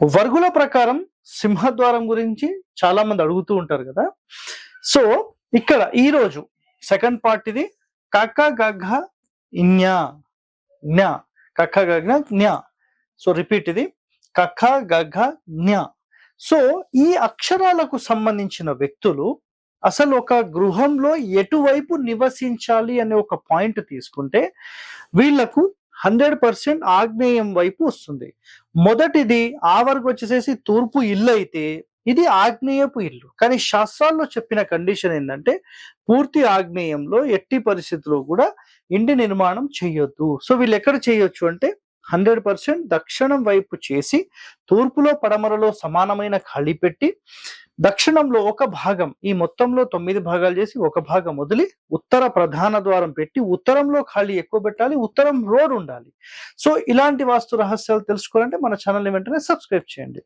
వర్గుల ప్రకారం సింహద్వారం గురించి చాలా మంది అడుగుతూ ఉంటారు కదా. సో ఇక్కడ ఈ రోజు సెకండ్ పార్ట్ ఇది. కక్క గగ్గ జ్ఞ జ్ఞ కక్క గగ్గ జ్ఞ సో రిపీట్ ఇది. కక్క గగ్గ జ్ఞ సో ఈ అక్షరాలకు సంబంధించిన వ్యక్తులు అసలు ఒక గృహంలో ఎటువైపు నివసించాలి అనే ఒక పాయింట్ తీసుకుంటే వీళ్ళకు హండ్రెడ్ పర్సెంట్ ఆగ్నేయం వైపు వస్తుంది. మొదటిది ఆ వరకు వచ్చేసేసి తూర్పు ఇల్లు అయితే ఇది ఆగ్నేయపు ఇల్లు. కానీ శాస్త్రాల్లో చెప్పిన కండిషన్ ఏంటంటే పూర్తి ఆగ్నేయంలో ఎట్టి పరిస్థితుల్లో కూడా ఇంటి నిర్మాణం చేయొద్దు. సో వీళ్ళు ఎక్కడ చేయొచ్చు అంటే హండ్రెడ్ పర్సెంట్ దక్షిణం వైపు చేసి తూర్పులో పడమరలో సమానమైన ఖాళీ పెట్టి దక్షిణంలో ఒక భాగం ఈ మొత్తంలో తొమ్మిది భాగాలు చేసి ఒక భాగం వదిలి ఉత్తర ప్రధాన ద్వారం పెట్టి ఉత్తరంలో ఖాళీ ఎక్కువ పెట్టాలి ఉత్తరం రోడ్ ఉండాలి. సో ఇలాంటి వాస్తు రహస్యాలు తెలుసుకోవాలంటే మన ఛానల్ వెంటనే సబ్స్క్రైబ్ చేయండి.